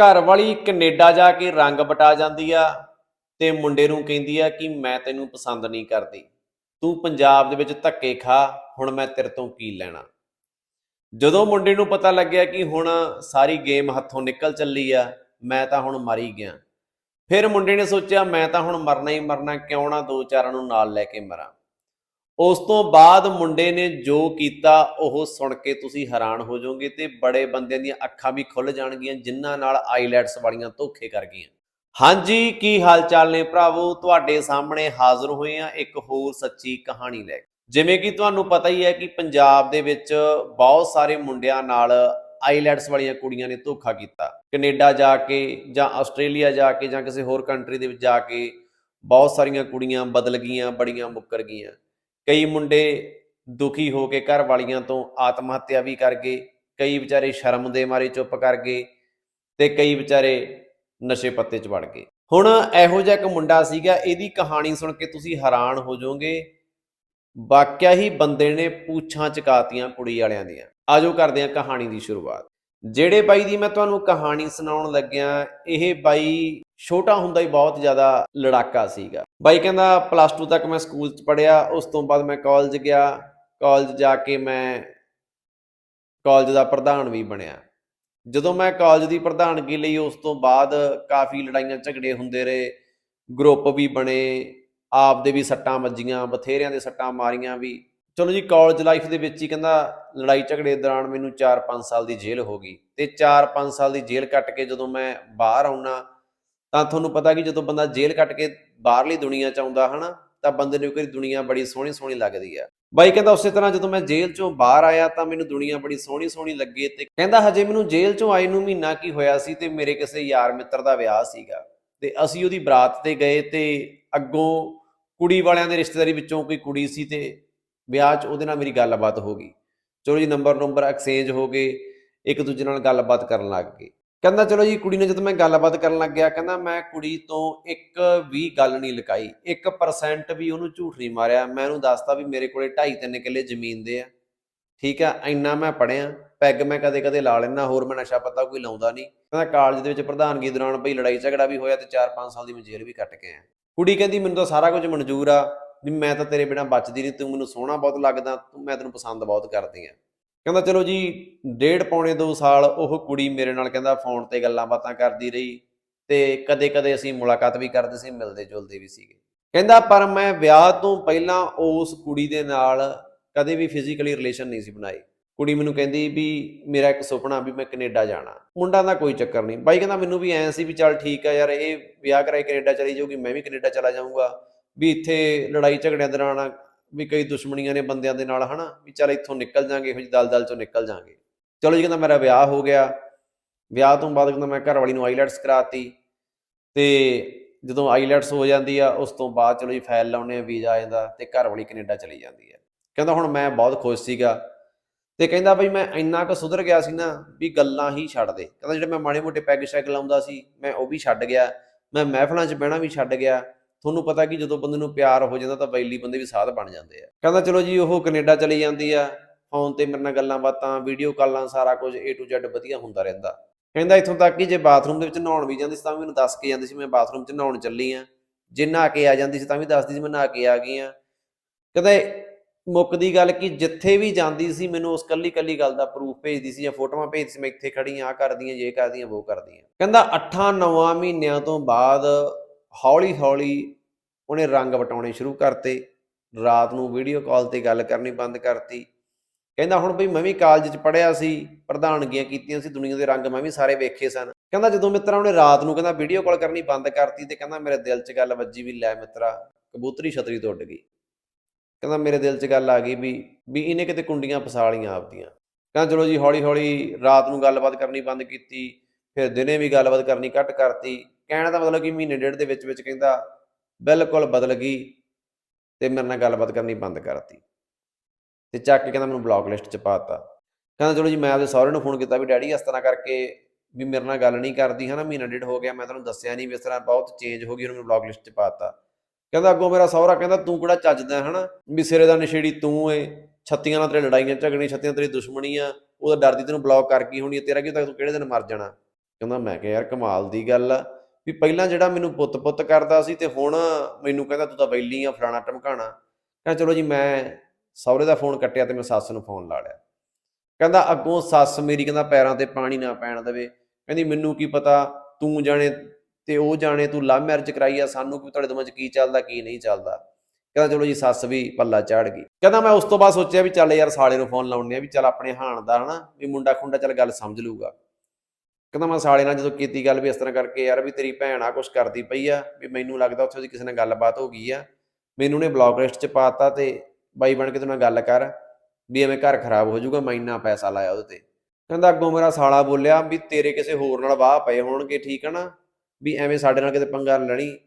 ਘਰ ਵਾਲੀ ਕੈਨੇਡਾ ਜਾ ਕੇ ਰੰਗ ਬਟਾ ਜਾਂਦੀ ਆ ਤੇ ਮੁੰਡੇ ਨੂੰ ਕਹਿੰਦੀ ਆ ਕਿ ਮੈਂ ਤੈਨੂੰ ਪਸੰਦ ਨਹੀਂ ਕਰਦੀ। ਤੂੰ ਪੰਜਾਬ ਦੇ ਵਿੱਚ ਧੱਕੇ ਖਾ, ਹੁਣ ਮੈਂ ਤੇਰੇ ਤੋਂ ਕੀ ਲੈਣਾ? ਜਦੋਂ ਮੁੰਡੇ ਨੂੰ ਪਤਾ ਲੱਗਿਆ ਕਿ ਹੁਣ ਸਾਰੀ ਗੇਮ ਹੱਥੋਂ ਨਿਕਲ ਚੱਲੀ ਆ, ਮੈਂ ਤਾਂ ਹੁਣ ਮਰ ਹੀ ਗਿਆ। ਫਿਰ ਮੁੰਡੇ ਨੇ ਸੋਚਿਆ, ਮੈਂ ਤਾਂ ਹੁਣ ਮਰਨਾ ਹੀ ਮਰਨਾ, ਕਿਉਂ ਨਾ ਦੋ ਚਾਰਾਂ ਨੂੰ ਨਾਲ ਲੈ ਕੇ ਮਰਾਂ। ਉਸ ਤੋਂ ਬਾਅਦ ਮੁੰਡੇ ਨੇ ਜੋ ਕੀਤਾ, ਉਹ ਸੁਣ ਕੇ ਤੁਸੀਂ ਹੈਰਾਨ ਹੋ ਜਾਓਗੇ ਤੇ ਬੜੇ ਬੰਦਿਆਂ ਦੀਆਂ ਅੱਖਾਂ ਵੀ ਖੁੱਲ ਜਾਣਗੀਆਂ, ਜਿਨ੍ਹਾਂ ਨਾਲ ਆਈਲੈਟਸ ਵਾਲੀਆਂ ਧੋਖੇ ਕਰ ਗਈਆਂ। ਹਾਂਜੀ, ਕੀ ਹਾਲ ਚਾਲ ਨੇ ਭਰਾਵੋ? ਤੁਹਾਡੇ ਸਾਹਮਣੇ ਹਾਜ਼ਰ ਹੋਏ ਆ ਇੱਕ ਹੋਰ ਸੱਚੀ ਕਹਾਣੀ ਲੈ ਕੇ। ਜਿਵੇਂ ਕਿ ਤੁਹਾਨੂੰ ਪਤਾ ਹੀ ਹੈ ਕਿ ਪੰਜਾਬ ਦੇ ਵਿੱਚ ਬਹੁਤ ਸਾਰੇ ਮੁੰਡਿਆਂ ਨਾਲ ਆਈਲੈਟਸ ਵਾਲੀਆਂ ਕੁੜੀਆਂ ਨੇ ਧੋਖਾ ਕੀਤਾ। ਕੈਨੇਡਾ ਜਾ ਕੇ ਜਾਂ ਆਸਟ੍ਰੇਲੀਆ ਜਾ ਕੇ ਜਾਂ ਕਿਸੇ ਹੋਰ ਕੰਟਰੀ ਦੇ ਵਿੱਚ ਜਾ ਕੇ ਬਹੁਤ ਸਾਰੀਆਂ ਕੁੜੀਆਂ ਬਦਲ ਗਈਆਂ, ਬੜੀਆਂ ਮੁੱਕਰ ਗਈਆਂ। ਕਈ ਮੁੰਡੇ ਦੁਖੀ ਹੋ ਕੇ ਘਰ ਵਾਲੀਆਂ ਤੋਂ ਆਤਮ ਹੱਤਿਆ ਵੀ ਕਰ ਗਏ, ਕਈ ਵਿਚਾਰੇ ਸ਼ਰਮ ਦੇ ਮਾਰੇ ਚੁੱਪ ਕਰ ਗਏ ਤੇ ਕਈ ਵਿਚਾਰੇ ਨਸ਼ੇ ਪੱਤੇ 'ਚ ਵੜ ਗਏ। ਹੁਣ ਇਹੋ ਜਿਹਾ ਇੱਕ ਮੁੰਡਾ ਸੀਗਾ, ਇਹਦੀ ਕਹਾਣੀ ਸੁਣ ਕੇ ਤੁਸੀਂ ਹੈਰਾਨ ਹੋ ਜਾਓਗੇ। ਵਾਕਿਆ ਹੀ ਬੰਦੇ ਨੇ ਪੂਛਾਂ ਚਕਾਤੀਆਂ ਕੁੜੀ ਵਾਲਿਆਂ ਦੀਆਂ। ਆਜੋ ਕਰਦੇ ਹਾਂ ਕਹਾਣੀ ਦੀ ਸ਼ੁਰੂਆਤ। ਜਿਹੜੇ ਬਾਈ ਦੀ ਮੈਂ ਤੁਹਾਨੂੰ ਕਹਾਣੀ ਸੁਣਾਉਣ ਲੱਗਿਆ, ਇਹ ਬਾਈ ਛੋਟਾ ਹੁੰਦਾ ਹੀ ਬਹੁਤ ਜ਼ਿਆਦਾ ਲੜਾਕਾ ਸੀਗਾ। ਬਾਈ ਕਹਿੰਦਾ ਪਲੱਸ 2 ਤੱਕ ਮੈਂ ਸਕੂਲ 'ਚ ਪੜਿਆ ਉਸ ਤੋਂ ਬਾਅਦ ਮੈਂ ਕਾਲਜ ਗਿਆ। ਕਾਲਜ ਜਾ ਕੇ ਮੈਂ ਕਾਲਜ ਦਾ ਪ੍ਰਧਾਨ ਵੀ ਬਣਿਆ। ਜਦੋਂ ਮੈਂ ਕਾਲਜ ਦੀ ਪ੍ਰਧਾਨਗੀ ਲਈ, ਉਸ ਤੋਂ ਬਾਅਦ ਕਾਫੀ ਲੜਾਈਆਂ ਝਗੜੇ ਹੁੰਦੇ ਰਹੇ। ਗਰੁੱਪ ਵੀ ਬਣੇ ਆਪ ਦੇ ਵੀ ਸੱਟਾਂ ਵੱਜੀਆਂ, ਬਥੇਰਿਆਂ ਦੇ ਸੱਟਾਂ ਮਾਰੀਆਂ ਵੀ। ਚਲੋ ਜੀ ਕਾਲਜ ਲਾਈਫ ਦੇ ਵਿੱਚ ਹੀ ਕਹਿੰਦਾ, ਲੜਾਈ ਝਗੜੇ ਦੌਰਾਨ ਮੈਨੂੰ 4-5 ਸਾਲ ਦੀ ਜੇਲ੍ਹ ਹੋ ਗਈ। ਤੇ 4-5 ਸਾਲ ਦੀ ਜੇਲ੍ਹ ਕੱਟ ਕੇ ਜਦੋਂ ਮੈਂ ਬਾਹਰ ਆਉਣਾ ਤਾਂ ਤੁਹਾਨੂੰ ਪਤਾ ਕਿ ਜਦੋਂ ਬੰਦਾ ਜੇਲ੍ਹ ਕੱਟ ਕੇ ਬਾਹਰਲੀ ਦੁਨੀਆ ਚ ਆਉਂਦਾ ਹਨਾ, ਤਾਂ ਬੰਦੇ ਨੂੰ ਕੋਈ ਦੁਨੀਆ ਬੜੀ ਸੋਹਣੀ ਸੋਹਣੀ ਲੱਗਦੀ ਆ। ਬਾਈ ਕਹਿੰਦਾ ਉਸੇ ਤਰ੍ਹਾਂ ਜਦੋਂ ਮੈਂ ਜੇਲ੍ਹ ਚੋਂ ਬਾਹਰ ਆਇਆ ਤਾਂ ਮੈਨੂੰ ਦੁਨੀਆ ਬੜੀ ਸੋਹਣੀ ਸੋਹਣੀ ਲੱਗੀ ਤੇ ਕਹਿੰਦਾ ਹਜੇ ਮੈਨੂੰ ਜੇਲ੍ਹ ਚੋਂ ਆਏ ਨੂੰ ਮਹੀਨਾ ਕੀ ਹੋਇਆ ਸੀ ਤੇ ਮੇਰੇ ਕਿਸੇ ਯਾਰ ਮਿੱਤਰ ਦਾ ਵਿਆਹ ਸੀਗਾ। ਤੇ ਅਸੀਂ ਉਹਦੀ ਬਰਾਤ ਤੇ ਗਏ ਤੇ ਅੱਗੋਂ ਕੁੜੀ ਵਾਲਿਆਂ ਦੇ ਰਿਸ਼ਤੇਦਾਰੀ ਵਿੱਚੋਂ ਕੋਈ ਕੁੜੀ ਸੀ ਤੇ ਵਿਆਹ 'ਚ ਉਹਦੇ ਨਾਲ ਮੇਰੀ ਗੱਲਬਾਤ ਹੋ ਗਈ। ਚਲੋ ਜੀ, ਨੰਬਰ ਨੰਬਰ ਐਕਸਚੇਂਜ ਹੋ ਗਏ, ਇੱਕ ਦੂਜੇ ਨਾਲ ਗੱਲਬਾਤ ਕਰਨ ਲੱਗ ਗਏ। ਕਹਿੰਦਾ, ਚਲੋ ਜੀ, ਕੁੜੀ ਨੇ ਜਦੋਂ ਮੈਂ ਗੱਲਬਾਤ ਕਰਨ ਲੱਗ ਗਿਆ, ਕਹਿੰਦਾ, ਮੈਂ ਕੁੜੀ ਤੋਂ ਇੱਕ ਵੀ ਗੱਲ ਨਹੀਂ ਲੁਕਾਈ। 1% ਵੀ ਉਹਨੂੰ ਝੂਠ ਨਹੀਂ ਮਾਰਿਆ। ਮੈਂ ਉਹਨੂੰ ਦੱਸਤਾ ਵੀ ਮੇਰੇ ਕੋਲੇ 2.5 3 ਕਿੱਲੇ ਜ਼ਮੀਨ ਦੇ ਆ। ਠੀਕ ਆ, ਇੰਨਾ ਮੈਂ ਪੜਿਆ ਪੈਗ ਮੈਂ ਕਦੇ ਕਦੇ ਲਾ ਲੈਣਾ ਹੋਰ ਮੈਂ ਨਸ਼ਾ ਪਤਾ ਕੋਈ ਲਾਉਂਦਾ ਨਹੀਂ। ਕਹਿੰਦਾ ਕਾਲਜ ਦੇ ਵਿੱਚ ਪ੍ਰਧਾਨਗੀ ਦੌਰਾਨ ਭਈ ਲੜਾਈ ਝਗੜਾ ਵੀ ਹੋਇਆ ਤੇ 4-5 ਸਾਲ ਦੀ ਮੈਂ ਜੇਲ੍ਹ ਵੀ ਕੱਟ ਕੇ ਆਇਆ। ਕੁੜੀ ਕਹਿੰਦੀ, ਮੈਨੂੰ ਤਾਂ ਸਾਰਾ ਕੁਝ ਮਨਜ਼ੂਰ ਆ। ਵੀ ਮੈਂ ਤਾਂ ਤੇਰੇ ਬਿਨਾ ਬਚਦੀ ਨਹੀਂ, ਤੂੰ ਮੈਨੂੰ ਸੋਹਣਾ ਬਹੁਤ ਲੱਗਦਾ, ਤੂੰ, ਮੈਂ ਤੈਨੂੰ ਪਸੰਦ ਬਹੁਤ ਕਰਦੀ ਆ। ਕਹਿੰਦਾ ਚਲੋ ਜੀ, ਡੇਢ ਪੌਣੇ 2 ਸਾਲ ਉਹ ਕੁੜੀ ਮੇਰੇ ਨਾਲ ਕਹਿੰਦਾ ਫੋਨ ਤੇ ਗੱਲਾਂ ਬਾਤਾਂ ਕਰਦੀ ਰਹੀ ਤੇ ਕਦੇ-ਕਦੇ ਅਸੀਂ ਮੁਲਾਕਾਤ ਵੀ ਕਰਦੇ ਸੀ, ਮਿਲਦੇ ਜੁਲਦੇ ਵੀ ਸੀਗੇ। ਕਹਿੰਦਾ ਪਰ ਮੈਂ ਵਿਆਹ ਤੋਂ ਪਹਿਲਾਂ ਉਸ ਕੁੜੀ ਦੇ ਨਾਲ ਕਦੇ ਵੀ ਫਿਜ਼ੀਕਲੀ ਰਿਲੇਸ਼ਨ ਨਹੀਂ ਸੀ ਬਣਾਈ। ਕੁੜੀ ਮੈਨੂੰ ਕਹਿੰਦੀ ਵੀ ਮੇਰਾ ਇੱਕ ਸੁਪਨਾ ਵੀ ਮੈਂ ਕੈਨੇਡਾ ਜਾਣਾ। ਮੁੰਡਾ ਦਾ ਕੋਈ ਚੱਕਰ ਨਹੀਂ। ਬਾਈ ਕਹਿੰਦਾ ਮੈਨੂੰ ਵੀ ਐਂ ਸੀ ਵੀ ਚੱਲ ਠੀਕ ਆ ਯਾਰ, ਇਹ ਵਿਆਹ ਕਰਾਏ ਕੈਨੇਡਾ ਚਲੀ ਜਾਊਗੀ, ਮੈਂ ਵੀ ਕੈਨੇਡਾ ਚਲਾ ਜਾਊਂਗਾ। ਵੀ ਇੱਥੇ ਲੜਾਈ ਝਗੜਿਆਂ ਦੌਰਾਨ ਵੀ ਕਈ ਦੁਸ਼ਮਣੀਆਂ ਨੇ ਬੰਦਿਆਂ ਦੇ ਨਾਲ, ਹਨਾ, ਵੀ ਚੱਲ ਇੱਥੋਂ ਨਿਕਲ ਜਾਾਂਗੇ, ਇਹੋ ਜਿਹੀ ਦਲਦਲ ਚੋਂ ਨਿਕਲ ਜਾਾਂਗੇ। ਚਲੋ ਜੀ, ਕਹਿੰਦਾ ਮੇਰਾ ਵਿਆਹ ਹੋ ਗਿਆ। ਵਿਆਹ ਤੋਂ ਬਾਅਦ ਕਹਿੰਦਾ ਮੈਂ ਘਰ ਵਾਲੀ ਨੂੰ ਆਈਲੈਟਸ ਕਰਾਤੀ। ਤੇ ਜਦੋਂ ਆਈਲੈਟਸ ਹੋ ਜਾਂਦੀ ਆ, ਉਸ ਤੋਂ ਬਾਅਦ ਚਲੋ ਜੀ, ਫਾਈਲ ਲਾਉਣੇ ਆ ਵੀਜ਼ਾ ਆ ਜਾਂਦਾ ਤੇ ਘਰ ਵਾਲੀ ਕੈਨੇਡਾ ਚਲੀ ਜਾਂਦੀ ਆ। ਕਹਿੰਦਾ ਹੁਣ ਮੈਂ ਬਹੁਤ ਖੁਸ਼ ਸੀਗਾ। ਤੇ ਕਹਿੰਦਾ ਬਈ ਮੈਂ ਇੰਨਾ ਕੁ ਸੁਧਰ ਗਿਆ ਸੀ ਨਾ ਵੀ ਗੱਲਾਂ ਹੀ ਛੱਡ ਦੇ। ਕਹਿੰਦਾ ਜਿਹੜੇ ਮੈਂ ਮਾੜੇ ਮੋਟੇ ਪੈਗ ਸ਼ੈਗ ਲਾਉਂਦਾ ਸੀ, ਮੈਂ ਉਹ ਵੀ ਛੱਡ ਗਿਆ। ਮੈਂ ਮਹਿਫਲਾਂ 'ਚ ਬਹਿਣਾ ਵੀ ਛੱਡ ਗਿਆ। ਤੁਹਾਨੂੰ ਪਤਾ ਕਿ ਜਦੋਂ ਬੰਦੇ ਨੂੰ ਪਿਆਰ ਹੋ ਜਾਂਦਾ ਤਾਂ ਬੈਲੀ ਬੰਦੇ ਵੀ ਸਾਧ ਬਣ ਜਾਂਦੇ ਆ। ਕਹਿੰਦਾ ਚਲੋ ਜੀ, ਉਹ ਕੈਨੇਡਾ ਚਲੀ ਜਾਂਦੀ ਆ। ਫੋਨ ਤੇ ਮੇਰੇ ਨਾਲ ਗੱਲਾਂ ਬਾਤਾਂ ਵੀਡੀਓ ਕਾਲਾਂ, ਸਾਰਾ ਕੁਝ A to Z ਵਧੀਆ ਹੁੰਦਾ ਰਹਿੰਦਾ। ਕਹਿੰਦਾ ਇੱਥੋਂ ਤੱਕ ਕਿ ਜੇ ਬਾਥਰੂਮ ਦੇ ਵਿੱਚ ਨਹਾਉਣ ਵੀ ਜਾਂਦੀ ਸੀ ਤਾਂ ਵੀ ਮੈਨੂੰ ਦੱਸ ਕੇ ਜਾਂਦੀ ਸੀ, ਮੈਂ ਬਾਥਰੂਮ 'ਚ ਨਹਾਉਣ ਚੱਲੀ ਆ। ਜੇ ਨਹਾ ਕੇ ਆ ਜਾਂਦੀ ਸੀ ਤਾਂ ਵੀ ਦੱਸਦੀ ਸੀ ਮੈਂ ਨਹਾ ਕੇ ਆ ਗਈ ਆ। ਕਹਿੰਦਾ ਮੁੱਕਦੀ ਗੱਲ ਕਿ ਜਿੱਥੇ ਵੀ ਜਾਂਦੀ ਸੀ ਮੈਨੂੰ ਉਸ ਕੱਲੀ ਕੱਲੀ ਗੱਲ ਦਾ ਪ੍ਰੂਫ ਭੇਜਦੀ ਸੀ ਜਾਂ ਫੋਟੋਆਂ ਭੇਜਦੀ ਸੀ, ਮੈਂ ਇੱਥੇ ਖੜੀ ਆ ਕਰਦੀ ਆ ਇਹ ਕਰਦੀ ਆ ਉਹ ਕਰਦੀਆਂ ਕਹਿੰਦਾ 8-9 ਮਹੀਨਿਆਂ ਤੋਂ ਬਾਅਦ ਹੌਲੀ ਹੌਲੀ ਉਹਨੇ ਰੰਗ ਵਟਾਉਣੇ ਸ਼ੁਰੂ ਕਰਤੇ। ਰਾਤ ਨੂੰ ਵੀਡੀਓ ਕਾਲ ਤੇ ਗੱਲ ਕਰਨੀ ਬੰਦ ਕਰਤੀ। ਕਹਿੰਦਾ, ਹੁਣ ਵੀ ਮੈਂ ਵੀ ਕਾਲਜ 'ਚ ਪੜਿਆ ਸੀ, ਪ੍ਰਧਾਨਗੀਆਂ ਕੀਤੀਆਂ ਸੀ ਦੁਨੀਆ ਦੇ ਰੰਗ, ਮੈਂ ਵੀ ਸਾਰੇ ਵੇਖੇ ਸਨ। ਕਹਿੰਦਾ, ਜਦੋਂ ਮਿੱਤਰਾਂ ਉਹਨੇ ਰਾਤ ਨੂੰ ਕਹਿੰਦਾ ਵੀਡੀਓ ਕਾਲ ਕਰਨੀ ਬੰਦ ਕਰਤੀ ਤੇ ਕਹਿੰਦਾ, ਮੇਰੇ ਦਿਲ 'ਚ ਗੱਲ ਵੱਜੀ ਵੀ ਲੈ ਮਿੱਤਰਾ, ਕਬੂਤਰੀ ਛਤਰੀ ਤੋਂ ਉੱਡ ਗਈ। ਕਹਿੰਦਾ, ਮੇਰੇ ਦਿਲ 'ਚ ਗੱਲ ਆ ਗਈ ਵੀ ਵੀ ਇਹਨੇ ਕਿਤੇ ਕੁੰਡੀਆਂ ਫਸਾ ਲੀਆਂ ਆਪਦੀਆਂ। ਕਹਿੰਦਾ, ਚਲੋ ਜੀ ਹੌਲੀ ਹੌਲੀ ਰਾਤ ਨੂੰ ਗੱਲਬਾਤ ਕਰਨੀ ਬੰਦ ਕੀਤੀ, ਫਿਰ ਦਿਨੇ ਵੀ ਗੱਲਬਾਤ ਕਰਨੀ ਘੱਟ ਕਰਤੀ। ਕਹਿਣ ਦਾ ਮਤਲਬ ਕਿ ਮਹੀਨੇ ਡੇਢ ਦੇ ਵਿੱਚ ਵਿੱਚ ਕਹਿੰਦਾ ਬਿਲਕੁਲ ਬਦਲ ਗਈ ਤੇ ਮੇਰੇ ਨਾਲ ਗੱਲਬਾਤ ਕਰਨੀ ਬੰਦ ਕਰਤੀ। ਤੇ ਚੱਕ ਕੇ ਕਹਿੰਦਾ ਮੈਨੂੰ ਬਲੌਕ ਲਿਸਟ 'ਚ ਪਾਤਾ ਕਹਿੰਦਾ ਚਲੋ ਜੀ ਮੈਂ ਆਪਦੇ ਸਹੁਰੇ ਨੂੰ ਫੋਨ ਕੀਤਾ ਵੀ ਡੈਡੀ ਇਸ ਤਰ੍ਹਾਂ ਕਰਕੇ ਵੀ ਮੇਰੇ ਨਾਲ ਗੱਲ ਨਹੀਂ ਕਰਦੀ ਹਨਾ ਮਹੀਨਾ ਡੇਢ ਹੋ ਗਿਆ ਮੈਂ ਤੁਹਾਨੂੰ ਦੱਸਿਆ ਨਹੀਂ ਵੀ ਇਸ ਤਰ੍ਹਾਂ ਬਹੁਤ ਚੇਂਜ ਹੋ ਗਈ ਉਹਨੂੰ ਬਲੌਕ ਲਿਸਟ 'ਚ ਪਾਤਾ ਕਹਿੰਦਾ ਅੱਗੋਂ ਮੇਰਾ ਸਹੁਰਾ ਕਹਿੰਦਾ ਤੂੰ ਕਿਹੜਾ ਚੱਜਦਾ ਹੈ ਹਨਾ ਵੀ ਸਿਰੇ ਦਾ ਨਸ਼ੇੜੀ ਤੂੰ ਏ ਛੱਤੀਆਂ ਨਾਲ ਤੇਰੇ ਲੜਾਈਆਂ ਝਗੜੀਆਂ ਛੱਤੀਆਂ ਤੇਰੀ ਦੁਸ਼ਮਣੀ ਆ ਉਹਦਾ ਡਰਦੀ ਤੈਨੂੰ ਬਲੌਕ ਕਰ ਗਈ ਹੋਣੀ ਆ, ਤੇਰਾ ਕੀ ਤੂੰ ਕਿਹੜੇ ਦਿਨ ਮਰ ਜਾਣਾ? ਕਹਿੰਦਾ ਮੈਂ ਕਿਹਾ ਯਾਰ ਕਮਾਲ ਦੀ ਗੱਲ ਆ ਵੀ ਪਹਿਲਾਂ ਜਿਹੜਾ ਮੈਨੂੰ ਪੁੱਤ-ਪੁੱਤ ਕਰਦਾ ਸੀ ਤੇ ਹੁਣ ਮੈਨੂੰ ਕਹਿੰਦਾ ਤੂੰ ਤਾਂ ਬੈਲੀ ਆ, ਫਲਾਣਾ ਟਮਕਾਣਾ ਕਹਿੰਦਾ ਚਲੋ ਜੀ, ਮੈਂ ਸਹੁਰੇ ਦਾ ਫੋਨ ਕੱਟਿਆ ਤੇ ਮੈਂ ਸੱਸ ਨੂੰ ਫੋਨ ਲਾ ਲਿਆ। ਕਹਿੰਦਾ ਅੱਗੋਂ ਸੱਸ ਮੇਰੀ ਕਹਿੰਦਾ ਪੈਰਾਂ ਤੇ ਪਾਣੀ ਨਾ ਪੈਣ ਦੇਵੇ। ਕਹਿੰਦੀ ਮੈਨੂੰ ਕੀ ਪਤਾ, ਤੂੰ ਜਾਣੇ ਤੇ ਉਹ ਜਾਣੇ, ਤੂੰ ਲਵ ਮੈਰਿਜ ਕਰਾਈ ਆ, ਸਾਨੂੰ ਕੀ ਤੁਹਾਡੇ ਦੋਵਾਂ 'ਚ ਕੀ ਚੱਲਦਾ, ਕੀ ਨਹੀਂ ਚੱਲਦਾ। ਕਹਿੰਦਾ ਚਲੋ ਜੀ, ਸੱਸ ਵੀ ਪੱਲਾ ਚਾੜ ਗਈ। ਕਹਿੰਦਾ ਮੈਂ ਉਸ ਤੋਂ ਬਾਅਦ ਸੋਚਿਆ ਵੀ ਚੱਲ ਯਾਰ ਸਾਲੇ ਨੂੰ ਫੋਨ ਲਾਉਣੇ ਆ ਵੀ ਚੱਲ ਆਪਣੇ ਹਾਣ ਦਾ ਹਨਾ, ਵੀ ਮੁੰਡਾ ਖੁੰਡਾ ਚੱਲ ਗੱਲ ਸਮਝ ਲੂਗਾ ਕਹਿੰਦਾ ਮੈਂ ਸਾਲੇ ਨਾਲ ਜਦੋਂ ਕੀਤੀ ਗੱਲ ਵੀ ਇਸ ਤਰ੍ਹਾਂ ਕਰਕੇ ਯਾਰ ਵੀ ਤੇਰੀ ਭੈਣ ਆ, ਕੁਛ ਕਰਦੀ ਪਈ ਆ, ਵੀ ਮੈਨੂੰ ਲੱਗਦਾ ਉੱਥੇ ਉਹਦੀ ਕਿਸੇ ਨਾਲ ਗੱਲਬਾਤ ਹੋ ਗਈ ਆ। ਮੈਨੂੰ ਨੇ ਬਲੌਕ ਲਿਸਟ 'ਚ ਪਾਤਾ ਤੇ ਬਾਈ ਬਣ ਕੇ ਤੂੰ ਨਾਲ ਗੱਲ ਕਰ, ਵੀ ਐਵੇਂ ਘਰ ਖਰਾਬ ਹੋ ਜਾਊਗਾ, ਮੈਂ ਇੰਨਾ ਪੈਸਾ ਲਾਇਆ ਉਹਦੇ ਤੇ। ਕਹਿੰਦਾ ਅੱਗੋਂ ਮੇਰਾ ਸਾਲਾ ਬੋਲਿਆ ਵੀ ਤੇਰੇ ਕਿਸੇ ਹੋਰ ਨਾਲ ਵਾਹ ਪਏ ਹੋਣਗੇ, ਠੀਕ ਹੈ ਨਾ? ਵੀ ਐਵੇਂ ਸਾਡੇ ਨਾਲ ਕਿਤੇ ਪੰਗਾ ਨਾ ਲੜੀ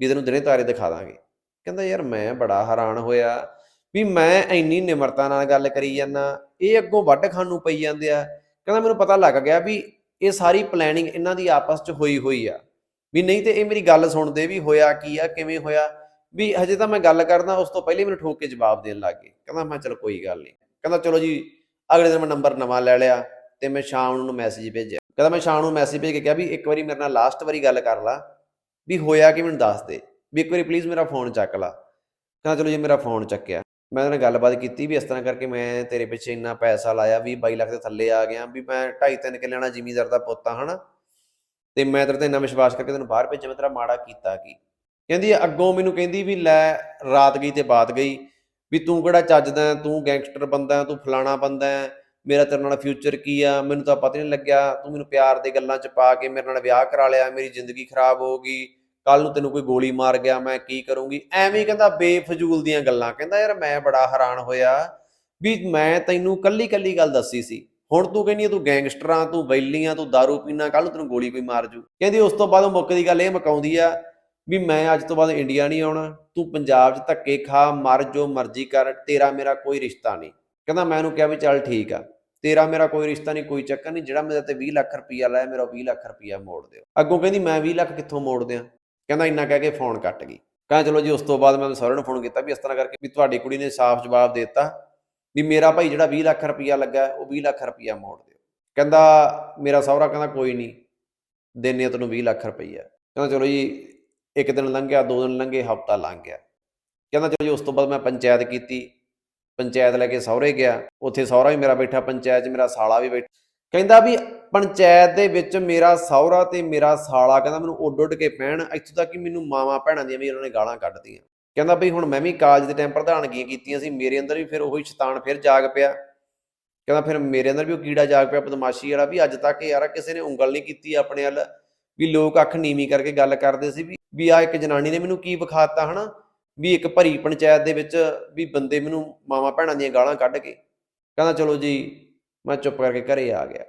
ਵੀ ਤੈਨੂੰ ਦਿਨੇ ਤਾਰੇ ਦਿਖਾ ਦਾਂਗੇ। ਕਹਿੰਦਾ ਯਾਰ ਮੈਂ ਬੜਾ ਹੈਰਾਨ ਹੋਇਆ ਵੀ ਮੈਂ ਇੰਨੀ ਨਿਮਰਤਾ ਨਾਲ ਗੱਲ ਕਰੀ ਜਾਂਦਾ, ਇਹ ਅੱਗੋਂ ਵੱਢ ਖਾਣ ਨੂੰ ਪਈ ਜਾਂਦੇ ਆ। ਕਹਿੰਦਾ ਮੈਨੂੰ ਪਤਾ ਲੱਗ ਗਿਆ ਵੀ ਇਹ ਸਾਰੀ ਪਲੈਨਿੰਗ ਇਹਨਾਂ ਦੀ ਆਪਸ 'ਚ ਹੋਈ ਹੋਈ ਆ। ਵੀ ਨਹੀਂ ਤੇ ਇਹ ਮੇਰੀ ਗੱਲ ਸੁਣਦੇ ਵੀ ਹੋਇਆ ਕੀ ਆ, ਕਿਵੇਂ ਹੋਇਆ? ਵੀ ਹਜੇ ਤਾਂ ਮੈਂ ਗੱਲ ਕਰਦਾ, ਉਸ ਤੋਂ ਪਹਿਲੇ ਮੈਨੂੰ ਠੋਕ ਕੇ ਜਵਾਬ ਦੇਣ ਲੱਗ ਗਏ। ਕਹਿੰਦਾ ਮੈਂ ਚਲ ਕੋਈ ਗੱਲ ਨਹੀਂ। ਕਹਿੰਦਾ ਚਲੋ ਜੀ, ਅਗਲੇ ਦਿਨ ਮੈਂ ਨੰਬਰ ਨਵਾਂ ਲੈ ਲਿਆ ਤੇ ਮੈਂ ਸ਼ਾਮ ਨੂੰ ਮੈਸੇਜ ਭੇਜਿਆ। ਕਹਿੰਦਾ ਮੈਂ ਸ਼ਾਮ ਨੂੰ ਮੈਸੇਜ ਭੇਜ ਕੇ ਕਿਹਾ ਵੀ ਇੱਕ ਵਾਰੀ ਮੇਰੇ ਨਾਲ ਲਾਸਟ ਵਾਰੀ ਗੱਲ ਕਰ ਲਾ, ਵੀ ਹੋਇਆ ਕਿ ਮੈਨੂੰ ਦੱਸ ਦੇ। ਵੀ ਇੱਕ ਵਾਰੀ ਪਲੀਜ਼ ਮੇਰਾ ਫੋਨ ਚੱਕ ਲਾ। ਕਹਿੰਦਾ ਚਲੋ ਜੀ ਮੇਰਾ ਫੋਨ ਚੱਕਿਆ। ਮੈਂ ਉਹਦੇ ਨਾਲ ਗੱਲਬਾਤ ਕੀਤੀ ਵੀ ਇਸ ਤਰ੍ਹਾਂ ਕਰਕੇ ਮੈਂ ਤੇਰੇ ਪਿੱਛੇ ਇੰਨਾ ਪੈਸਾ ਲਾਇਆ ਵੀ 22 ਲੱਖ ਦੇ ਥੱਲੇ ਆ ਗਿਆ ਵੀ ਮੈਂ 2.5 3 ਕਿੱਲੇ ਨਾਲ ਜ਼ਿਮੀਂਦਾਰ ਦਾ ਪੁੱਤ ਆ ਹਨਾ? ਤੇ ਮੈਂ ਤੇਰੇ ਤੇ ਇੰਨਾ ਵਿਸ਼ਵਾਸ ਕਰਕੇ ਤੈਨੂੰ ਬਾਹਰ ਭੇਜਿਆ, ਮੈਂ ਤੇਰਾ ਮਾੜਾ ਕੀਤਾ ਕੀ? ਕਹਿੰਦੀ ਅੱਗੋਂ ਮੈਨੂੰ ਕਹਿੰਦੀ ਵੀ ਲੈ, ਰਾਤ ਗਈ ਤੇ ਬਾਤ ਗਈ ਵੀ ਤੂੰ ਕਿਹੜਾ ਚੱਜਦਾ ਤੂੰ ਗੈਂਗਸਟਰ ਬੰਦਾ, ਤੂੰ ਫਲਾਣਾ ਬੰਦਾ ਮੇਰਾ ਤੇਰੇ ਨਾਲ ਫਿਊਚਰ ਕੀ ਆ, ਮੈਨੂੰ ਤਾਂ ਪਤਾ ਨਹੀਂ ਲੱਗਿਆ, ਤੂੰ ਮੈਨੂੰ ਪਿਆਰ ਦੇ ਗੱਲਾਂ 'ਚ ਪਾ ਕੇ ਮੇਰੇ ਨਾਲ ਵਿਆਹ ਕਰਾ ਲਿਆ, ਮੇਰੀ ਜ਼ਿੰਦਗੀ ਖਰਾਬ ਹੋ ਗਈ। ਕੱਲ ਨੂੰ ਤੈਨੂੰ ਕੋਈ ਗੋਲੀ ਮਾਰ ਗਿਆ, ਮੈਂ ਕੀ ਕਰੂੰਗੀ? ਐਵੇਂ ਕਹਿੰਦਾ ਬੇਫਜ਼ੂਲ ਦੀਆਂ ਗੱਲਾਂ। ਕਹਿੰਦਾ, ਯਾਰ ਮੈਂ ਬੜਾ ਹੈਰਾਨ ਹੋਇਆ ਵੀ ਮੈਂ ਤੈਨੂੰ ਕੱਲੀ ਕੱਲੀ ਗੱਲ ਦੱਸੀ ਸੀ। ਹੁਣ ਤੂੰ ਕਹਿੰਦੀ ਤੂੰ ਗੈਂਗਸਟਰਾਂ ਤੂੰ ਬੈਲੀਆਂ ਤੂੰ दारू ਪੀਣਾ ਕੱਲ ਨੂੰ ਤੈਨੂੰ ਗੋਲੀ ਕੋਈ ਮਾਰ ਜੂ। ਕਹਿੰਦੀ, ਉਸ ਤੋਂ ਬਾਅਦ ਉਹ ਮੁੱਕ ਦੀ ਗੱਲ ਇਹ ਮਕਾਉਂਦੀ ਆ ਵੀ ਮੈਂ ਅੱਜ ਤੋਂ ਬਾਅਦ ਇੰਡੀਆ ਨਹੀਂ ਆਉਣਾ। ਤੂੰ ਪੰਜਾਬ 'ਚ ਧੱਕੇ ਖਾ, ਮਰ ਜੋ ਮਰਜ਼ੀ ਕਰ, ਤੇਰਾ ਮੇਰਾ ਕੋਈ ਰਿਸ਼ਤਾ ਨਹੀਂ। ਕਹਿੰਦਾ, ਮੈਂ ਉਹਨੂੰ ਕਿਹਾ ਵੀ ਚੱਲ ਠੀਕ ਆ। ਤੇਰਾ ਮੇਰਾ ਕੋਈ ਰਿਸ਼ਤਾ ਨਹੀਂ, ਕੋਈ ਚੱਕਰ ਨਹੀਂ। ਜਿਹੜਾ ਮੇਰੇ ਤੇ 20 ਲੱਖ ਰੁਪਈਆ ਲਾਇਆ, ਮੇਰਾ 20 ਲੱਖ ਰੁਪਈਆ ਮੋੜ ਦਿਓ। ਅੱਗੋਂ ਕਹਿੰਦੀ, ਮੈਂ 20 ਲੱਖ ਕਿੱਥੋਂ ਮੋੜ ਦਿਆਂ ਕਹਿੰਦਾ ਇੰਨਾ ਕਹਿ ਕੇ ਫੋਨ ਕੱਟ ਗਈ। ਕਹਿੰਦਾ ਚਲੋ ਜੀ ਉਸ ਤੋਂ ਬਾਅਦ ਮੈਂ ਸਹੁਰੇ ਨੂੰ ਫੋਨ ਕੀਤਾ ਵੀ ਇਸ ਤਰ੍ਹਾਂ ਕਰਕੇ ਵੀ ਤੁਹਾਡੀ ਕੁੜੀ ਨੇ ਸਾਫ਼ ਜਵਾਬ ਦੇ ਦਿੱਤਾ ਵੀ ਮੇਰਾ ਭਾਈ ਜਿਹੜਾ 20 ਲੱਖ ਰੁਪਈਆ ਲੱਗਾ, ਉਹ 20 ਲੱਖ ਰੁਪਈਆ ਮੋੜ ਦਿਓ। ਕਹਿੰਦਾ ਮੇਰਾ ਸਹੁਰਾ ਕਹਿੰਦਾ ਕੋਈ ਨਹੀਂ ਦੇਣੇ ਆ ਤੈਨੂੰ 20 ਲੱਖ ਰੁਪਈਆ। ਕਹਿੰਦਾ ਚਲੋ ਜੀ, ਇੱਕ ਦਿਨ ਲੰਘਿਆ, ਦੋ ਦਿਨ ਲੰਘੇ, ਹਫਤਾ ਲੰਘ ਗਿਆ। ਕਹਿੰਦਾ ਚਲੋ ਜੀ ਉਸ ਤੋਂ ਬਾਅਦ ਮੈਂ ਪੰਚਾਇਤ ਕੀਤੀ, ਪੰਚਾਇਤ ਲੈ ਕੇ ਸਹੁਰੇ ਗਿਆ, ਉੱਥੇ ਸਹੁਰਾ ਵੀ ਮੇਰਾ ਬੈਠਾ, ਪੰਚਾਇਤ 'ਚ ਮੇਰਾ ਸਾਲਾ ਵੀ ਬੈਠਾ। ਕਹਿੰਦਾ ਵੀ ਪੰਚਾਇਤ ਦੇ ਵਿੱਚ ਮੇਰਾ ਸਹੁਰਾ ਤੇ ਮੇਰਾ ਸਾਲਾ, ਕਹਿੰਦਾ ਮੈਨੂੰ ਉੱਡ ਉੱਡ ਕੇ ਪੈਣ, ਇੱਥੋਂ ਤੱਕ ਕਿ ਮੈਨੂੰ ਮਾਵਾਂ ਭੈਣਾਂ ਦੀਆਂ ਵੀ ਉਹਨਾਂ ਨੇ ਗਾਲਾਂ ਕੱਢਦੀਆਂ ਕਹਿੰਦਾ ਵੀ ਹੁਣ ਮੈਂ ਵੀ ਕਾਲਜ ਦੇ ਟਾਈਮ ਪ੍ਰਧਾਨਗੀਆਂ ਕੀਤੀਆਂ ਸੀ, ਮੇਰੇ ਅੰਦਰ ਵੀ ਫਿਰ ਉਹੀ ਸ਼ੈਤਾਨ ਫਿਰ ਜਾਗ ਪਿਆ। ਕਹਿੰਦਾ ਫਿਰ ਮੇਰੇ ਅੰਦਰ ਵੀ ਉਹ ਕੀੜਾ ਜਾਗ ਪਿਆ, ਬਦਮਾਸ਼ੀ ਵਾਲਾ ਵੀ ਅੱਜ ਤੱਕ ਯਾਰ ਕਿਸੇ ਨੇ ਉਂਗਲ ਨਹੀਂ ਕੀਤੀ ਆਪਣੇ ਵੱਲ, ਵੀ ਲੋਕ ਅੱਖ ਨੀਵੀਂ ਕਰਕੇ ਗੱਲ ਕਰਦੇ ਸੀ ਵੀ ਵੀ ਆ ਇੱਕ ਜਨਾਨੀ ਨੇ ਮੈਨੂੰ ਕੀ ਵਿਖਾਤਾ ਹਨਾ, ਵੀ ਇੱਕ ਭਰੀ ਪੰਚਾਇਤ ਦੇ ਵਿੱਚ ਵੀ ਬੰਦੇ ਮੈਨੂੰ ਮਾਵਾਂ ਭੈਣਾਂ ਦੀਆਂ ਗਾਲਾਂ ਕੱਢ ਕੇ। ਕਹਿੰਦਾ ਚਲੋ ਜੀ ਮੈਂ ਚੁੱਪ ਕਰਕੇ ਘਰੇ ਆ ਗਿਆ।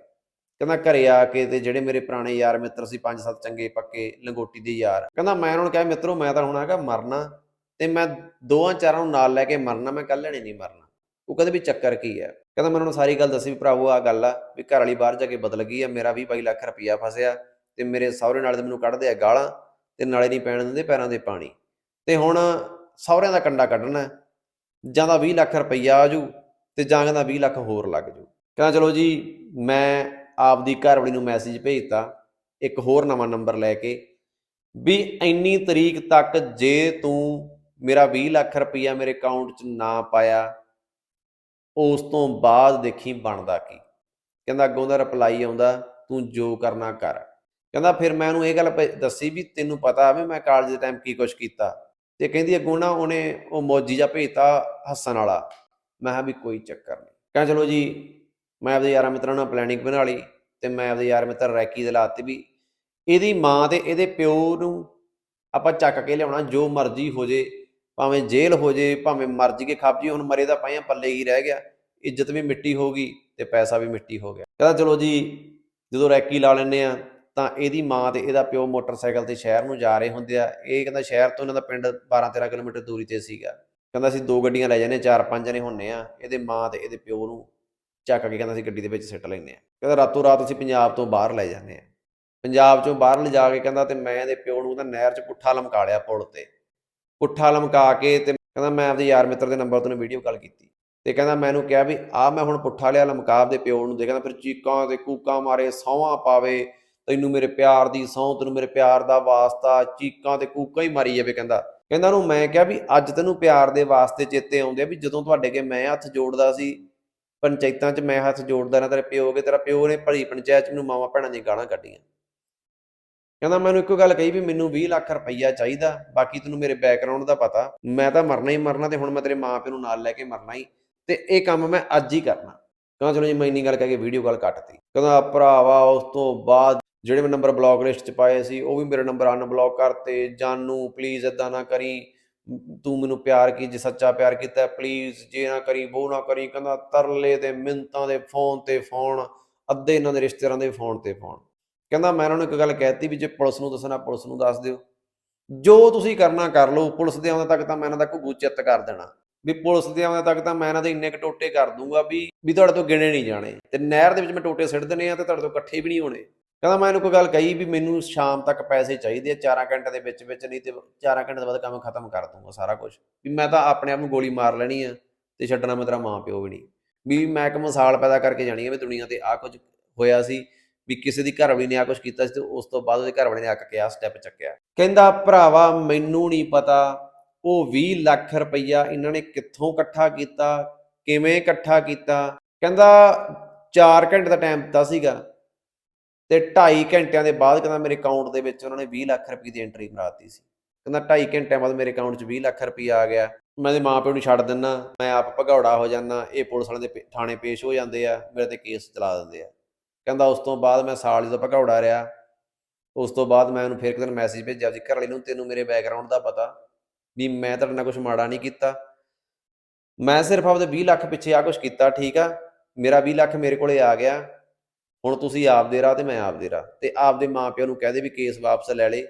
ਕਹਿੰਦਾ ਘਰੇ ਆ ਕੇ ਤੇ ਜਿਹੜੇ ਮੇਰੇ ਪੁਰਾਣੇ ਯਾਰ ਮਿੱਤਰ ਸੀ, ਪੰਜ ਸੱਤ ਚੰਗੇ ਪੱਕੇ ਲੰਗੋਟੀ ਦੇ ਯਾਰ। ਕਹਿੰਦਾ ਮੈਂ ਉਹਨਾਂ ਨੂੰ ਕਿਹਾ, ਮਿੱਤਰੋ, ਮੈਂ ਤਾਂ ਹੁਣ ਹੈਗਾ ਮਰਨਾ ਤੇ ਮੈਂ ਦੋਵਾਂ ਚਾਰਾਂ ਨੂੰ ਨਾਲ ਲੈ ਕੇ ਮਰਨਾ, ਮੈਂ ਕੱਲੇ ਨਹੀਂ ਮਰਨਾ। ਉਹ ਕਹਿੰਦੇ ਵੀ ਚੱਕਰ ਕੀ ਹੈ? ਕਹਿੰਦਾ ਮੈਂ ਉਹਨਾਂ ਨੂੰ ਸਾਰੀ ਗੱਲ ਦੱਸੀ ਵੀ ਭਰਾਵੋ ਆ ਗੱਲ ਆ ਵੀ ਘਰ ਵਾਲੀ ਬਾਹਰ ਜਾ ਕੇ ਬਦਲ ਗਈ ਆ, ਮੇਰਾ 20 22 ਲੱਖ ਰੁਪਈਆ ਫਸਿਆ ਤੇ ਮੇਰੇ ਸਹੁਰੇ ਨਾਲ ਤੇ ਮੈਨੂੰ ਕੱਢਦੇ ਆ ਗਾਲਾਂ ਤੇ ਨਾਲੇ ਨਹੀਂ ਪੈਣ ਦਿੰਦੇ ਪੈਰਾਂ ਦੇ ਪਾਣੀ। ਤੇ ਹੁਣ ਸਹੁਰਿਆਂ ਦਾ ਕੰਡਾ ਕੱਢਣਾ, ਜਾਂ ਤਾਂ 20 ਲੱਖ ਰੁਪਈਆ ਆ ਜੂ ਤੇ ਜਾਂ ਕਹਿੰਦਾ 20 ਲੱਖ ਹੋਰ ਲੱਗ ਜੂ। ਕਹਿੰਦਾ, ਚਲੋ ਜੀ, ਮੈਂ ਆਪਦੀ ਘਰਵਾਲੀ ਨੂੰ ਮੈਸੇਜ ਭੇਜਤਾ, ਇੱਕ ਹੋਰ ਨਵਾਂ ਨੰਬਰ ਲੈ ਕੇ, ਵੀ ਇੰਨੀ ਤਰੀਕ ਤੱਕ ਜੇ ਤੂੰ ਮੇਰਾ 20 ਲੱਖ ਰੁਪਈਆ ਮੇਰੇ ਅਕਾਊਂਟ 'ਚ ਨਾ ਪਾਇਆ, ਉਸ ਤੋਂ ਬਾਅਦ ਦੇਖੀ ਬਣਦਾ ਕੀ? ਕਹਿੰਦਾ, ਅੱਗੋਂ ਦਾ ਰਿਪਲਾਈ ਆਉਂਦਾ, ਤੂੰ ਜੋ ਕਰਨਾ ਕਰ। ਕਹਿੰਦਾ, ਫਿਰ ਮੈਂ ਉਹਨੂੰ ਇਹ ਗੱਲ ਦੱਸੀ ਵੀ ਤੈਨੂੰ ਪਤਾ ਵੀ ਮੈਂ ਕਾਲਜ ਦੇ ਟਾਈਮ ਕੀ ਕੁਛ ਕੀਤਾ। ਤੇ ਕਹਿੰਦੀ, ਅੱਗੋਂ ਨਾ ਉਹਨੇ ਉਹ ਮੌਜੀ ਜਾ ਭੇਜਤਾ ਹੱਸਣ ਵਾਲਾ। ਮੈਂ ਕਿਹਾ ਵੀ ਕੋਈ ਚੱਕਰ ਨਹੀਂ ਕਹਿੰਦਾ, ਚਲੋ ਜੀ ਮੈਂ ਆਪਦੇ ਯਾਰਾਂ ਮਿੱਤਰਾਂ ਨਾਲ ਪਲੈਨਿੰਗ ਬਣਾ ਲਈ ਤੇ ਮੈਂ ਆਪਦੇ ਯਾਰ ਮਿੱਤਰ ਰੈਕੀ ਦੇ ਲਾਤੇ ਵੀ ਇਹਦੀ ਮਾਂ ਤੇ ਇਹਦੇ ਪਿਓ ਨੂੰ ਆਪਾਂ ਚੱਕ ਕੇ ਲਿਆਉਣਾ ਜੋ ਮਰਜ਼ੀ ਹੋ ਜੇ ਭਾਵੇਂ ਜੇਲ੍ਹ ਹੋ ਜੇ ਭਾਵੇਂ ਮਰ ਜੀਏ ਖੱਪ ਜੀ ਹੁਣ ਮਰੇ ਦਾ ਪਾਇਆ ਪੱਲੇ ਹੀ ਰਹਿ ਗਿਆ ਇੱਜ਼ਤ ਵੀ ਮਿੱਟੀ ਹੋ ਗਈ ਤੇ ਪੈਸਾ ਵੀ ਮਿੱਟੀ ਹੋ ਗਿਆ। ਕਹਿੰਦਾ ਚਲੋ ਜੀ ਜਦੋਂ ਰੈਕੀ ਲਾ ਲੈਂਦੇ ਆ ਤਾਂ ਇਹਦੀ ਮਾਂ ਤੇ ਇਹਦਾ ਪਿਓ ਮੋਟਰਸਾਈਕਲ ਤੇ ਸ਼ਹਿਰ ਨੂੰ ਜਾ ਰਹੇ ਹੁੰਦੇ ਆ। ਇਹ ਕਹਿੰਦਾ ਸ਼ਹਿਰ ਤੋਂ ਇਹਨਾਂ ਦਾ ਪਿੰਡ 12 13 ਕਿਲੋਮੀਟਰ ਦੂਰੀ ਤੇ ਸੀਗਾ। ਕਹਿੰਦਾ ਅਸੀਂ ਦੋ ਗੱਡੀਆਂ ਲੈ ਜਾਂਦੇ ਹਾਂ, ਚਾਰ ਪੰਜ ਜਣੇ ਹੁੰਨੇ ਆ ਇਹਦੇ ਮਾਂ ਤੇ ਇਹਦੇ ਪਿਓ ਨੂੰ। ਚੱਕ ਕੇ ਕਹਿੰਦਾ ਅਸੀਂ ਗੱਡੀ ਦੇ ਵਿੱਚ ਸਿੱਟ ਲੈਂਦੇ ਆ ਕਹਿੰਦਾ ਰਾਤੋਂ ਰਾਤ ਅਸੀਂ ਪੰਜਾਬ ਤੋਂ ਬਾਹਰ ਲੈ ਜਾਂਦੇ ਆ ਪੰਜਾਬ ਚੋਂ ਬਾਹਰ ਲਿਜਾ ਕੇ ਕਹਿੰਦਾ ਤੇ ਮੈਂ ਇਹਦੇ ਪਿਓ ਨੂੰ ਕਹਿੰਦਾ ਨਹਿਰ 'ਚ ਪੁੱਠਾ ਲਮਕਾ ਲਿਆ ਪੁਲ ਤੇ। ਪੁੱਠਾ ਲਮਕਾ ਕੇ ਤੇ ਕਹਿੰਦਾ ਮੈਂ ਆਪਦੇ ਯਾਰ ਮਿੱਤਰ ਦੇ ਨੰਬਰ ਤੋਂ ਵੀਡੀਓ ਕਾਲ ਕੀਤੀ। ਤੇ ਕਹਿੰਦਾ ਮੈਨੂੰ ਕਿਹਾ ਵੀ ਆ ਮੈਂ ਹੁਣ ਪੁੱਠਾ ਲਿਆ ਲਮਕਾ ਦੇ ਪਿਓ ਨੂੰ ਦੇ। ਕਹਿੰਦਾ ਫਿਰ ਚੀਕਾਂ ਤੇ ਕੂਕਾਂ ਮਾਰੇ ਸੌਹਾਂ ਪਾਵੇ, ਤੈਨੂੰ ਮੇਰੇ ਪਿਆਰ ਦੀ ਸਹੁੰ, ਤੈਨੂੰ ਮੇਰੇ ਪਿਆਰ ਦਾ ਵਾਸਤਾ, ਚੀਕਾਂ ਤੇ ਕੂਕਾਂ ਹੀ ਮਾਰੀ ਜਾਵੇ ਕਹਿੰਦਾ। ਕਹਿੰਦਾ ਉਹਨੂੰ ਮੈਂ ਕਿਹਾ ਵੀ ਅੱਜ ਤੈਨੂੰ ਪਿਆਰ ਦੇ ਵਾਸਤੇ ਚੇਤੇ ਆਉਂਦੇ ਆ ਵੀ ਜਦੋਂ ਤੁਹਾਡੇ ਕੇ ਮੈਂ ਹੱਥ ਜੋੜਦਾ ਸੀ ਪੰਚਾਇਤਾਂ 'ਚ ਮੈਂ ਹੱਥ ਜੋੜਦਾ ਨਾ, ਤੇਰੇ ਪਿਓ ਕੇ ਤੇਰਾ ਪਿਓ ਨੇ ਭਲੀ ਪੰਚਾਇਤ 'ਚ ਮੈਨੂੰ ਮਾਵਾਂ ਭੈਣਾਂ ਦੀਆਂ ਗਾਲਾਂ ਕੱਢੀਆਂ। ਕਹਿੰਦਾ, ਮੈਨੂੰ ਇੱਕੋ ਗੱਲ ਕਹੀ ਵੀ ਮੈਨੂੰ 20 ਲੱਖ ਰੁਪਈਆ ਚਾਹੀਦਾ, ਬਾਕੀ ਤੈਨੂੰ ਮੇਰੇ ਬੈਕਗ੍ਰਾਉਂਡ ਦਾ ਪਤਾ। ਮੈਂ ਤਾਂ ਮਰਨਾ ਹੀ ਮਰਨਾ ਤੇ ਹੁਣ ਮੈਂ ਤੇਰੇ ਮਾਪਿਆਂ ਨੂੰ ਨਾਲ ਲੈ ਕੇ ਮਰਨਾ ਹੀ। ਤੇ ਇਹ ਕੰਮ ਮੈਂ ਅੱਜ ਹੀ ਕਰਨਾ। ਕਹਿੰਦਾ, ਚਲੋ ਜੀ, ਮੈਂ ਇੰਨੀ ਗੱਲ ਕਹਿ ਕੇ ਵੀਡੀਓ ਕਾਲ ਕੱਟਤੀ। ਕਹਿੰਦਾ, ਭਰਾਵਾ, ਉਸ ਤੋਂ ਬਾਅਦ ਜਿਹੜੇ ਮੈਂ ਨੰਬਰ ਬਲੌਕ ਲਿਸਟ 'ਚ ਪਾਏ ਸੀ, ਉਹ ਵੀ ਮੇਰੇ ਨੰਬਰ ਅਨਬਲੌਕ ਕਰਤੇ। ਜਾਨੂ ਪਲੀਜ਼ ਇਦਾਂ ਨਾ ਕਰੀ। ਤੂੰ ਮੈਨੂੰ ਪਿਆਰ ਕੀ ਜੇ ਸੱਚਾ ਪਿਆਰ ਕੀਤਾ ਪਲੀਜ਼ ਜੇ ਨਾ ਕਰੀ ਉਹ ਨਾ ਕਰੀ, ਕਹਿੰਦਾ ਤਰਲੇ ਤੇ ਮਿੰਤਾਂ ਦੇ ਫੋਨ ਤੇ ਫੋਨ, ਅੱਧੇ ਇਹਨਾਂ ਦੇ ਰਿਸ਼ਤੇਦਾਰਾਂ ਦੇ ਫੋਨ ਤੇ ਫੋਨ। ਕਹਿੰਦਾ ਮੈਂ ਉਹਨਾਂ ਨੂੰ ਇੱਕ ਗੱਲ ਕਹਿਤੀ ਵੀ ਜੇ ਪੁਲਿਸ ਨੂੰ ਦੱਸਣਾ, ਪੁਲਿਸ ਨੂੰ ਦੱਸ ਦਿਓ। ਜੋ ਤੁਸੀਂ ਕਰਨਾ ਕਰ ਲਓ, ਪੁਲਿਸ ਦੇ ਆਉਣ ਤੱਕ ਤਾਂ ਮੈਂ ਇਹਨਾਂ ਦਾ ਘੁੱਗੂ ਚਿੱਤ ਕਰ ਦੇਣਾ। ਵੀ ਪੁਲਿਸ ਦੇ ਆਉਣ ਤੱਕ ਤਾਂ ਮੈਂ ਇਹਨਾਂ ਦੇ ਇੰਨੇ ਕੁ ਟੋਟੇ ਕਰ ਦੂੰਗਾ ਵੀ ਵੀ ਤੁਹਾਡੇ ਤੋਂ ਗਿਣੇ ਨਹੀਂ ਜਾਣੇ। ਤੇ ਨਹਿਰ ਦੇ ਵਿੱਚ ਮੈਂ ਟੋਟੇ ਸਿੱਟ ਦੇਣੇ ਆ ਤੇ ਤੁਹਾਡੇ ਤੋਂ ਇਕੱਠੇ ਵੀ ਨਹੀਂ ਹੋਣੇ। ਕਹਿੰਦਾ ਮੈਂ ਇਹਨੂੰ ਕੋਈ ਗੱਲ ਕਹੀ ਵੀ ਮੈਨੂੰ ਸ਼ਾਮ ਤੱਕ ਪੈਸੇ ਚਾਹੀਦੇ ਆ 4 ਘੰਟੇ ਦੇ ਵਿੱਚ ਵਿੱਚ ਨਹੀਂ ਤੇ 4 ਘੰਟੇ ਤੋਂ ਬਾਅਦ ਕੰਮ ਖਤਮ ਕਰ ਦੂੰਗਾ ਸਾਰਾ ਕੁਝ ਵੀ ਮੈਂ ਤਾਂ ਆਪਣੇ ਆਪ ਨੂੰ ਗੋਲੀ ਮਾਰ ਲੈਣੀ ਆ ਤੇ ਛੱਡਣਾ ਮੈਂ ਤੇਰਾ ਮਾਂ ਪਿਓ ਵੀ ਨਹੀਂ। ਵੀ ਮੈਂ ਇੱਕ ਮਿਸਾਲ ਪੈਦਾ ਕਰਕੇ ਜਾਣੀ ਆ ਵੀ ਦੁਨੀਆ ਤੇ ਆ ਕੁਝ ਹੋਇਆ ਸੀ, ਵੀ ਕਿਸੇ ਦੀ ਘਰਵਾਲੀ ਨੇ ਆ ਕੁਝ ਕੀਤਾ ਸੀ ਤੇ ਉਸ ਤੋਂ ਬਾਅਦ ਉਹਦੇ ਘਰਵਾਲੇ ਨੇ ਆ ਕੇ ਆ ਸਟੈਪ ਚੱਕਿਆ। ਕਹਿੰਦਾ, ਭਰਾਵਾ, ਮੈਨੂੰ ਨਹੀਂ ਪਤਾ, ਉਹ 20 ਲੱਖ ਰੁਪਈਆ ਇਹਨਾਂ ਨੇ ਕਿੱਥੋਂ ਇਕੱਠਾ ਕੀਤਾ, ਕਿਵੇਂ ਇਕੱਠਾ ਕੀਤਾ? ਕਹਿੰਦਾ 4 ਘੰਟੇ ਦਾ ਟਾਈਮ ਦਿੱਤਾ ਸੀਗਾ। ਤੇ 2.5 ਘੰਟਿਆਂ ਦੇ ਬਾਅਦ ਕਹਿੰਦਾ ਮੇਰੇ ਅਕਾਊਂਟ ਦੇ ਵਿੱਚ ਉਹਨਾਂ ਨੇ 20 ਲੱਖ ਰੁਪਏ ਦੀ ਐਂਟਰੀ ਮਰਾਤੀ ਸੀ। ਕਹਿੰਦਾ 2.5 ਘੰਟਿਆਂ ਬਾਅਦ ਮੇਰੇ ਅਕਾਊਂਟ 'ਚ 20 ਲੱਖ ਰੁਪਏ ਆ ਗਿਆ। ਮੈਂ ਦੇ ਮਾਪਿਆਂ ਨੂੰ ਛੱਡ ਦਿੰਨਾ ਮੈਂ ਆਪ ਭਗੌੜਾ ਹੋ ਜਾਂਦਾ, ਇਹ ਪੁਲਿਸ ਵਾਲਿਆਂ ਦੇ ਪੇ- ਥਾਣੇ ਪੇਸ਼ ਹੋ ਜਾਂਦੇ ਆ, ਮੇਰੇ ਤੇ ਕੇਸ ਚਲਾ ਦਿੰਦੇ ਆ। ਕਹਿੰਦਾ ਉਸ ਤੋਂ ਬਾਅਦ ਮੈਂ ਸਾਲ ਜਦੋਂ ਭਗੌੜਾ ਰਿਹਾ, ਉਸ ਤੋਂ ਬਾਅਦ ਮੈਂ ਉਹਨੂੰ ਫਿਰ ਇੱਕ ਦਿਨ ਮੈਸੇਜ ਭੇਜਿਆ ਜੀ ਘਰ ਵਾਲੀ ਨੂੰ ਤੈਨੂੰ ਮੇਰੇ ਬੈਕਗ੍ਰਾਉਂਡ ਦਾ ਪਤਾ, ਵੀ ਮੈਂ ਤੁਹਾਡੇ ਨਾਲ ਕੁਝ ਮਾੜਾ ਨਹੀਂ ਕੀਤਾ। ਮੈਂ ਸਿਰਫ ਆਪਦੇ 20 ਲੱਖ ਪਿੱਛੇ ਆ ਕੁਝ ਕੀਤਾ, ਠੀਕ ਆ? ਮੇਰਾ 20 ਲੱਖ ਮੇਰੇ ਕੋਲੇ ਆ ਗਿਆ। ਹੁਣ ਤੁਸੀਂ ਆਪ ਦੇ ਰਾਹ ਤੇ ਮੈਂ ਆਪ ਦੇ ਰਾਹ। ਤੇ ਆਪਦੇ ਮਾਪਿਆਂ ਨੂੰ ਕਹਦੇ ਵੀ ਕੇਸ ਵਾਪਸ ਲੈ ਲੇ।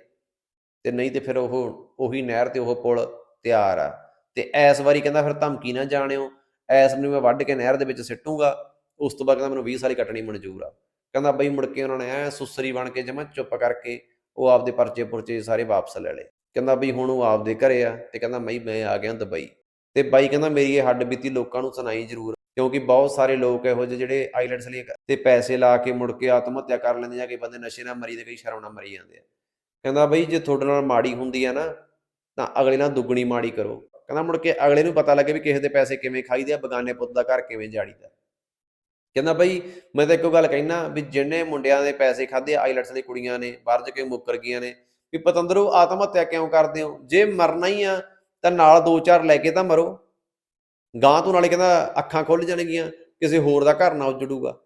ਤੇ ਨਹੀਂ ਤੇ ਫਿਰ ਉਹ, ਉਹੀ ਨਹਿਰ ਤੇ ਉਹ ਪੁਲ ਤਿਆਰ ਆ। ਤੇ ਐਸ ਵਾਰੀ ਕਹਿੰਦਾ ਫਿਰ ਧਮਕੀ ਨਾ ਜਾਣਿਓ। ਐਸ ਨੂੰ ਮੈਂ ਵੱਢ ਕੇ ਨਹਿਰ ਦੇ ਵਿੱਚ ਸਿੱਟੂਗਾ। ਉਸ ਤੋਂ ਬਾਅਦ ਕਹਿੰਦਾ ਮੈਨੂੰ 20 ਸਾਲੀ ਕੱਟਣੀ ਮਨਜ਼ੂਰ ਆ। ਕਹਿੰਦਾ ਬਈ ਮੁੜ ਕੇ ਉਹਨਾਂ ਨੇ ਐ ਸੁਸਰੀ ਬਣ ਕੇ ਜਮਾ ਚੁੱਪ ਕਰਕੇ ਉਹ ਆਪਦੇ ਪਰਚੇ ਪੁਰਚੇ ਸਾਰੇ ਵਾਪਸ ਲੈ ਲਏ। ਕਹਿੰਦਾ ਬਈ ਹੁਣ ਉਹ ਆਪਦੇ ਘਰੇ ਆ। ਤੇ ਕਹਿੰਦਾ ਮੈਂ ਮੈਂ ਆ ਗਿਆ ਦੁਬਈ। ਤੇ ਬਾਈ ਕਹਿੰਦਾ ਮੇਰੀ ਇਹ ਹੱਡ ਬੀਤੀ ਲੋਕਾਂ ਨੂੰ ਸੁਣਾਈ ਜ਼ਰੂਰ ਕਿਉਂਕਿ ਬਹੁਤ ਸਾਰੇ ਲੋਕ ਇਹੋ ਜਿਹੇ ਜਿਹੜੇ ਆਈਲੈਂਡਸ ਲਈ ਤੇ ਪੈਸੇ ਲਾ ਕੇ ਮੁੜ ਕੇ ਆਤਮ ਹੱਤਿਆ ਕਰ ਲੈਂਦੇ ਜਾਂ ਕਈ ਬੰਦੇ ਨਸ਼ੇ ਨਾਲ ਮਰੀ ਦੇ ਕਈ ਸ਼ਰਮ ਨਾਲ ਮਰੀ ਜਾਂਦੇ ਆ। ਕਹਿੰਦਾ ਬਈ ਜੇ ਤੁਹਾਡੇ ਨਾਲ ਮਾੜੀ ਹੁੰਦੀ ਆ ਨਾ, ਤਾਂ ਅਗਲੇ ਨਾਲ ਦੁੱਗਣੀ ਮਾੜੀ ਕਰੋ। ਕਹਿੰਦਾ ਮੁੜ ਕੇ ਅਗਲੇ ਨੂੰ ਪਤਾ ਲੱਗੇ ਵੀ ਕਿਸੇ ਦੇ ਪੈਸੇ ਕਿਵੇਂ ਖਾਈਦੇ ਆ, ਬਗਾਨੇ ਪੁੱਤ ਦਾ ਘਰ ਕਿਵੇਂ ਜਾੜੀਦਾ ਕਹਿੰਦਾ ਬਈ ਮੈਂ ਤਾਂ ਇੱਕੋ ਗੱਲ ਕਹਿਣਾ ਵੀ ਜਿੰਨੇ ਮੁੰਡਿਆਂ ਦੇ ਪੈਸੇ ਖਾਦੇ ਆਈਲੈਟਸ ਦੀ ਕੁੜੀਆਂ ਨੇ, ਬਾਹਰ ਜਾ ਕੇ ਮੁੱਕਰ ਗਈਆਂ ਨੇ, ਵੀ ਪਤੰਦਰੋ ਆਤਮ ਹੱਤਿਆ ਕਿਉਂ ਕਰਦੇ ਹੋ? ਜੇ ਮਰਨਾ ਹੀ ਆ, ਤਾਂ ਨਾਲ ਦੋ ਚਾਰ ਲੈ ਕੇ ਤਾਂ ਮਰੋ। ਗਾਂ ਤੋਂ ਨਾਲੇ ਕਹਿੰਦਾ ਅੱਖਾਂ ਖੁੱਲ ਜਾਣਗੀਆਂ, ਕਿਸੇ ਹੋਰ ਦਾ ਘਰ ਨਾ ਉਜੜੂਗਾ।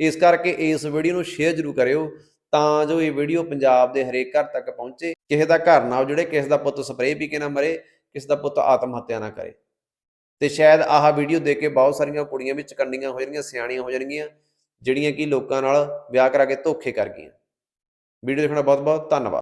ਇਸ ਕਰਕੇ ਇਸ ਵੀਡੀਓ ਨੂੰ ਸ਼ੇਅਰ ਜ਼ਰੂਰ ਕਰਿਓ ਤਾਂ ਜੋ ਇਹ ਵੀਡੀਓ ਪੰਜਾਬ ਦੇ ਹਰੇਕ ਘਰ ਤੱਕ ਪਹੁੰਚੇ, ਕਿਸੇ ਦਾ ਘਰ ਨਾ ਉਜੜੇ, ਕਿਸੇ ਦਾ ਪੁੱਤ ਸਪਰੇਅ ਪੀ ਕੇ ਨਾ ਮਰੇ, ਕਿਸੇ ਦਾ ਪੁੱਤ ਆਤਮ ਹੱਤਿਆ ਨਾ ਕਰੇ। ਤੇ ਸ਼ਾਇਦ ਆਹ ਵੀਡੀਓ ਦੇਖ ਕੇ ਬਹੁਤ ਸਾਰੀਆਂ ਕੁੜੀਆਂ ਵੀ ਚਕੰਨੀਆਂ ਹੋ ਜਾਣਗੀਆਂ, ਸਿਆਣੀਆਂ ਹੋ ਜਾਣਗੀਆਂ, ਜਿਹੜੀਆਂ ਕਿ ਲੋਕਾਂ ਨਾਲ ਵਿਆਹ ਕਰਾ ਕੇ ਧੋਖੇ ਕਰ ਗਈਆਂ। ਵੀਡੀਓ ਦੇਖਣ ਦਾ ਬਹੁਤ ਬਹੁਤ ਧੰਨਵਾਦ।